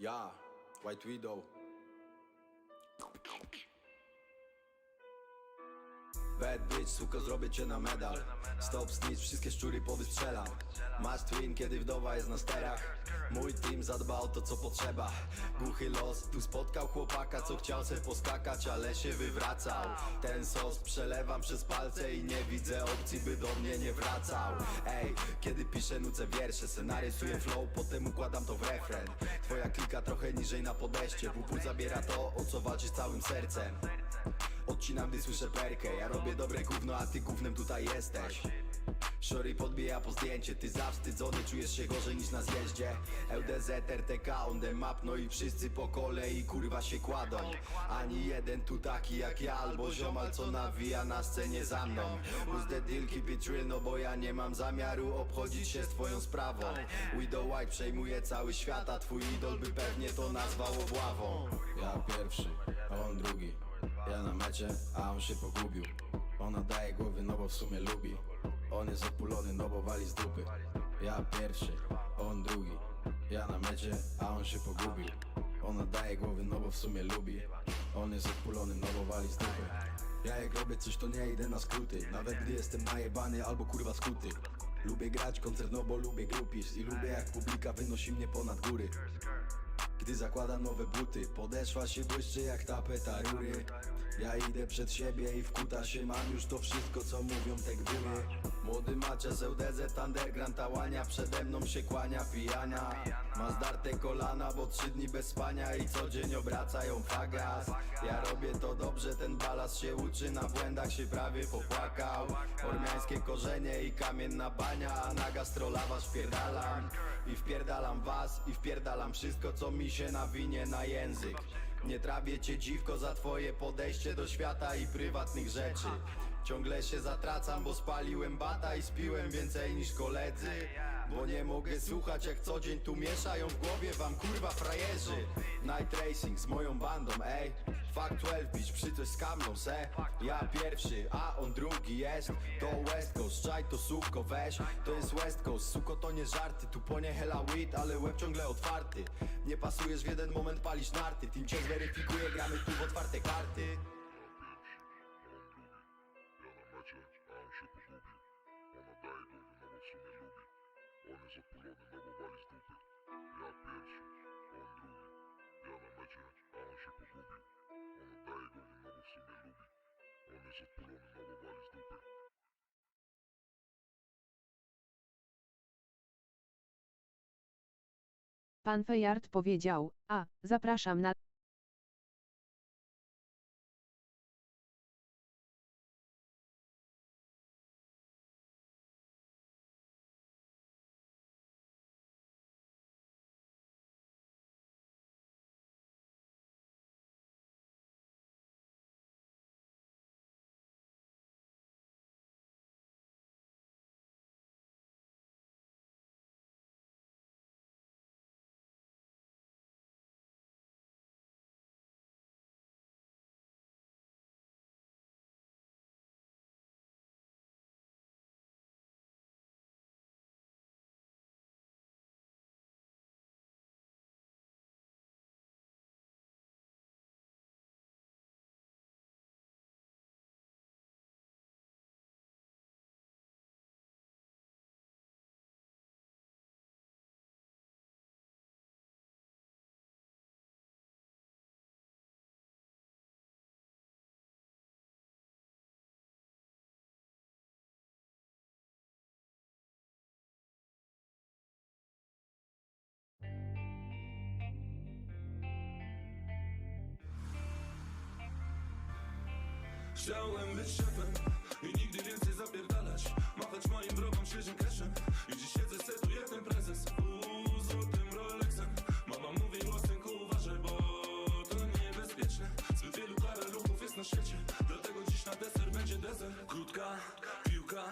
Ja, White Widow. Bad bitch, suko, zrobię cię na medal. Stop snitch, wszystkie szczury powystrzelam Masz twin, kiedy wdowa jest na sterach. Mój team zadba o to, co potrzeba. Głuchy los, tu spotkał chłopaka, co chciał se poskakać, ale się wywracał. Ten sos przelewam przez palce i nie widzę opcji, by do mnie nie wracał. Ej, kiedy piszę, nucę wiersze, se narysuję flow, potem układam to w refren. Twoja klika trochę niżej na podejście, WP zabiera to, o co walczysz całym sercem. Odcinam, gdy słyszę perkę Ja robię dobre gówno, a ty gównem tutaj jesteś Shorty podbija po zdjęcie. Ty zawstydzony, czujesz się gorzej niż na zjeździe. LDZ, RTK, on the map No i wszyscy po kolei kurwa się kładą. Ani jeden tu taki jak ja Albo ziomal, co nawija na scenie za mną. Who's the deal, keep it real No bo ja nie mam zamiaru obchodzić się z twoją sprawą. Widow White przejmuje cały świat A twój idol by pewnie to nazwał obławą. Ja pierwszy, a on drugi. Ja na mecie, a on się pogubił. Ona daje głowy, no bo w sumie lubi On jest opulony, no bo wali z dupy. Ja pierwszy, on drugi. Ja na mecie, a on się pogubił. Ona daje głowy, no bo w sumie lubi. On jest opulony, no bo wali z dupy. Ja jak robię coś, to nie idę na skróty. Nawet gdy jestem najebany albo kurwa skuty. Lubię grać koncert, no bo lubię grupis I lubię jak publika wynosi mnie ponad góry. Gdy zakładam nowe buty Podeszła się błyszczy jak tapeta rury. Ja idę przed siebie i wkuta się mam. Już to wszystko co mówią te gdyby Młody macze z LDZ underground tałania Przede mną się kłania pijania Ma zdarte kolana, bo trzy dni bez spania I co dzień obracają fagas. Ja robię to dobrze, ten balast się uczy. Na błędach się prawie popłakał. Ormiańskie korzenie i kamienna bania. A na gastrolawa wpierdalam I wpierdalam was i wpierdalam wszystko co mi się nawinie na język. Nie trawię cię dziwko za twoje podejście do świata i prywatnych rzeczy Ciągle się zatracam, bo spaliłem bata i spiłem więcej niż koledzy. Bo nie mogę słuchać jak co dzień tu mieszają w głowie wam kurwa frajerzy. Night Racing z moją bandą, ej. Fuck 12 bitch, przy coś z kamlą se. Ja pierwszy, a on drugi jest. To West Coast, czaj to suko weź. To jest West Coast, suko to nie żarty. Tu płonie hella weed, ale łeb ciągle otwarty. Nie pasujesz w jeden moment, palisz narty. Team cię zweryfikuje, gramy tu w otwarte karty Z dupy. Pan Fejard powiedział, a, zapraszam na Chciałem być szefem i nigdy więcej zapierdalać. Machać moim drogą świeżym cashem I dziś siedzę setuję ten prezes. Uuu, złotym Rolexem. Mama mówiła synku uważaj, bo to niebezpieczne. Zbyt wielu karaluchów jest na świecie. Dlatego dziś na deser będzie deser. Krótka piłka,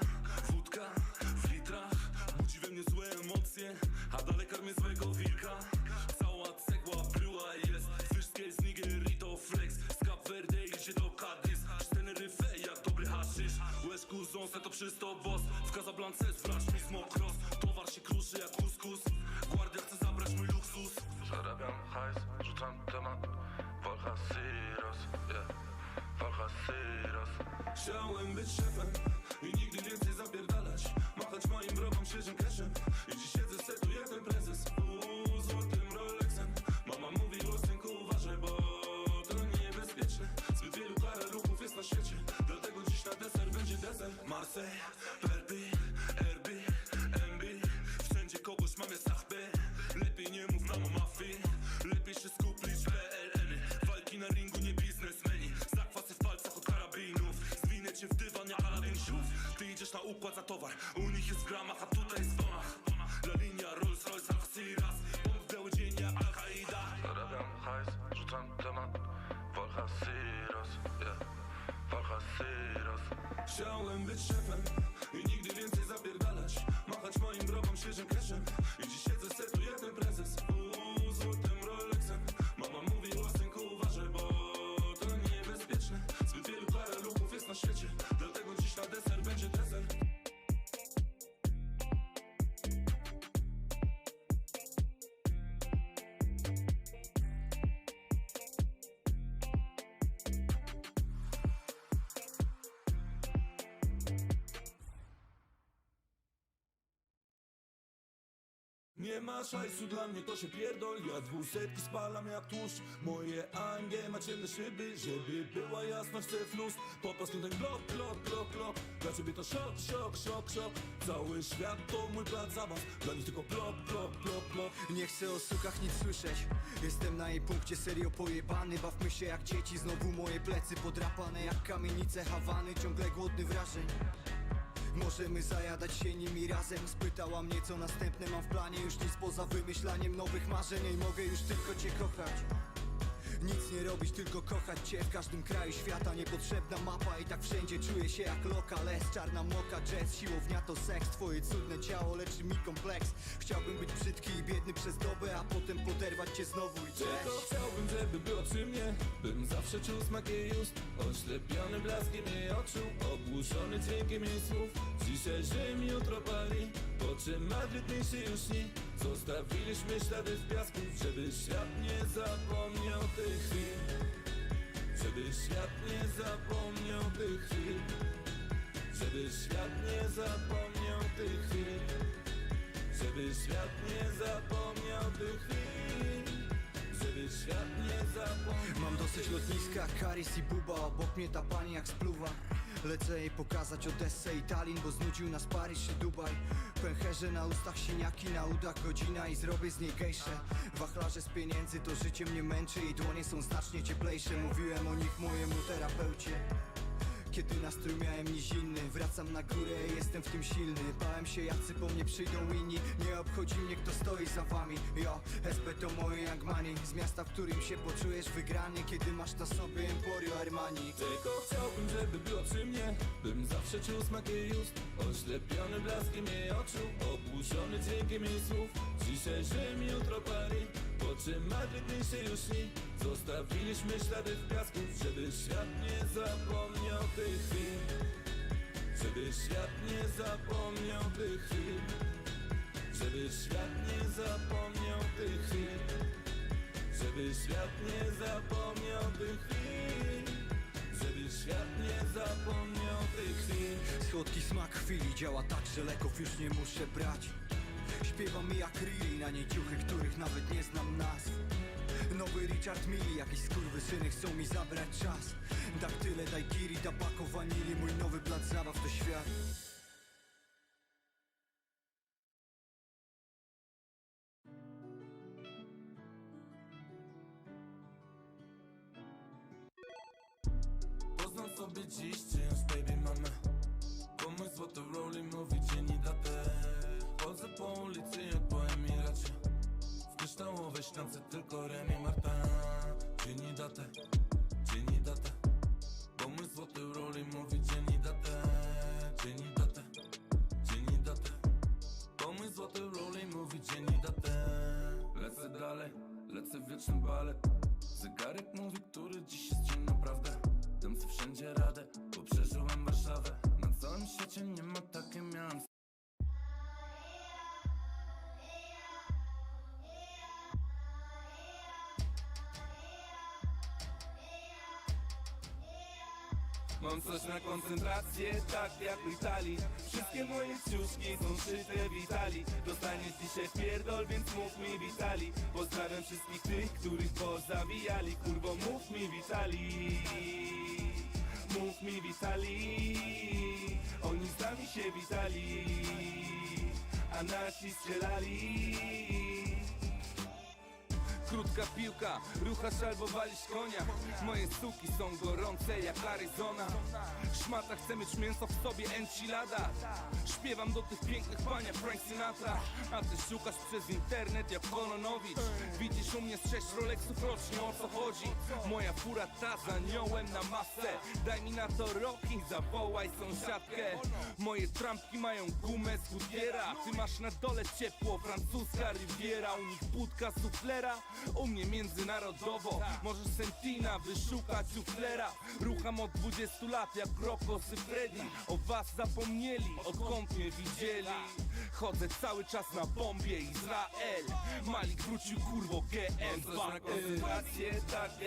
boss W Casablance zwracz mi smok cross Towar się kruszy jak kuskus. Guardia chce zabrać mój luksus. Zarabiam hajs, rzucam temat. Walcha Siros, yeah. Walcha Siros Chciałem być szefem I nigdy więcej zapierdalać. Machać moim wrogom świeżym cashem I dziś siedzę setu jak ten prezes. Uuu, złotym Rolexem. Mama mówiła synku uważaj, bo to niebezpieczne. Zbyt wielu karaluchów jest na świecie. Dlatego dziś na deser będzie deser. Marseille, Mamy sachbę Lepiej nie mów nam o mafii. Lepiej się skupić PLN Walki na ringu, nie biznesmeni. Zakwasy w palcach od karabinów. Zwinę cię w dywan jak Aladdin Szuf Ty idziesz na układ za towar. U nich jest w gramach, a tutaj jest w domach La linia Rolls Royce, Alfa Siras Bomb w biały dzień jak Al-Qaida. Zarabiam hajs, rzucam temat. Walcha Siros, yeah. Walcha Siros Chciałem być szefem I nigdy więcej Machać moim wrogom świeżym cashem I dziś siedzę Nie ma szajsu dla mnie to się pierdol. Ja dwusetki spalam jak tłuszcz. Moje AMG ma ciemne szyby. Żeby była jasność chcę flus. Popatrz na ten blok, blok, blok, blok Dla ciebie to szok, szok, szok, szok. Cały świat to mój plac zabaw Dla nich tylko blok, blok, blok, blok Nie chcę o sukach nic słyszeć. Jestem na jej punkcie serio pojebany. Bawmy się jak dzieci, znowu moje plecy podrapane Jak kamienice Hawany, ciągle głodny wrażeń Możemy zajadać się nimi razem. Spytała mnie co następne mam w planie. Już nic poza wymyślaniem nowych marzeń. Mogę już tylko cię kochać nie robić, tylko kochać cię. W każdym kraju świata niepotrzebna mapa I tak wszędzie czuję się jak lokales Czarna moka, jazz, siłownia to seks. Twoje cudne ciało leczy mi kompleks. Chciałbym być brzydki i biedny przez dobę A potem poderwać cię znowu i Tylko cześć chciałbym, żeby było przy mnie Bym zawsze czuł smak jej ust. Oślepiony blaskiem jej oczu Ogłuszony dźwiękiem jej słów. Dzisiaj Rzym, jutro Paris Po czym Madryt mi się już śni Zostawiliśmy ślady w piasku Żeby świat nie zapomniał tych chwil. Żeby świat nie zapomniał tych chwil. Żeby świat nie zapomniał tych chwil. Żeby świat nie zapomniał tych chwil świat nie zapomniał Mam dosyć lotniska, Karis i Buba Obok mnie ta pani jak spluwa. Lecę jej pokazać Odessę i Tallin Bo znudził nas Paryż i Dubaj. Pęcherze na ustach, siniaki na udach Godzina i zrobię z niej gejszę Wachlarze z pieniędzy, to życie mnie męczy I dłonie są znacznie cieplejsze. Mówiłem o nich mojemu terapeucie kiedy nastrój miałem nizinny Wracam na górę, jestem w tym silny. Bałem się jacy po mnie przyjdą inni. Nie obchodzi mnie kto stoi za wami. Yo, SB to moje Young Money Z miasta, w którym się poczujesz wygrany Kiedy masz na sobie Emporio Armani. Tylko chciałbym, żeby była przy mnie. Bym zawsze czuł smak jej ust Oślepiony blaskiem jej oczu. Ogłuszony dźwiękiem jej słów. Dzisiaj Rzym, jutro Paris Po czym Madryt mi się już śni Zostawiliśmy ślady w piasku Żeby świat nie zapomniał tych chwil Żeby świat nie zapomniał tych chwil. Żeby świat nie zapomniał tych chwil. Żeby świat nie zapomniał tych chwil. Żeby świat nie zapomniał tych chwil. Słodki smak chwili działa tak, że leków już nie muszę brać Śpiewam jak Riri na niej ciuchy, których nawet nie znam nazw. Nowy Richard Mille, jakieś skurwysyny chcą mi zabrać czas. Daktyle, daiquiri, tabako, wanili Mój nowy plac zabaw to świat szklance tylko Remy Martin Dzień datę, dzień i datę Komuś złoty roli mówi dzień i datę Dzień i datę, dzień i datę Komuś złoty roli mówi dzień i datę. Lecę dalej, lecę w wieczny balet Zegarek mówi, który dziś jest dzień naprawdę. Dam sobie wszędzie radę, bo przeżyłem Warszawę. Na całym świecie nie ma takiej miałem Mam coś na koncentrację, tak jak w Italii Wszystkie moje ciuszki są szyte w Italii. Dostaniesz dzisiaj pierdol, więc mów mi Witali Pozdrawiam wszystkich tych, których pozawijali Kurwo mów mi Witali Mów mi Witali Oni z nami się witali A nasi strzelali Krótka piłka, ruchasz albo walisz konia. Moje suki są gorące jak Arizona. Szmata chce mieć mięso w sobie enchilada. Śpiewam do tych pięknych pania Frank Sinatra. A ty szukasz przez internet jak Kononowicz Widzisz u mnie z sześć Rolexów rocznie o co chodzi? Moja fura ta z aniołem na masę. Daj mi na to rok i zawołaj sąsiadkę. Moje trampki mają gumę z Goodyeara Ty masz na dole ciepło, francuska riviera. U nich budka suflera, u mnie międzynarodowo Możesz Sentina wyszukać u flera Rucham od 20 lat jak Rokos i Freddy. O was zapomnieli, odkąd mnie widzieli. Chodzę cały czas na bombie Izrael. Malik wrócił kurwo GM na koncentrację, tak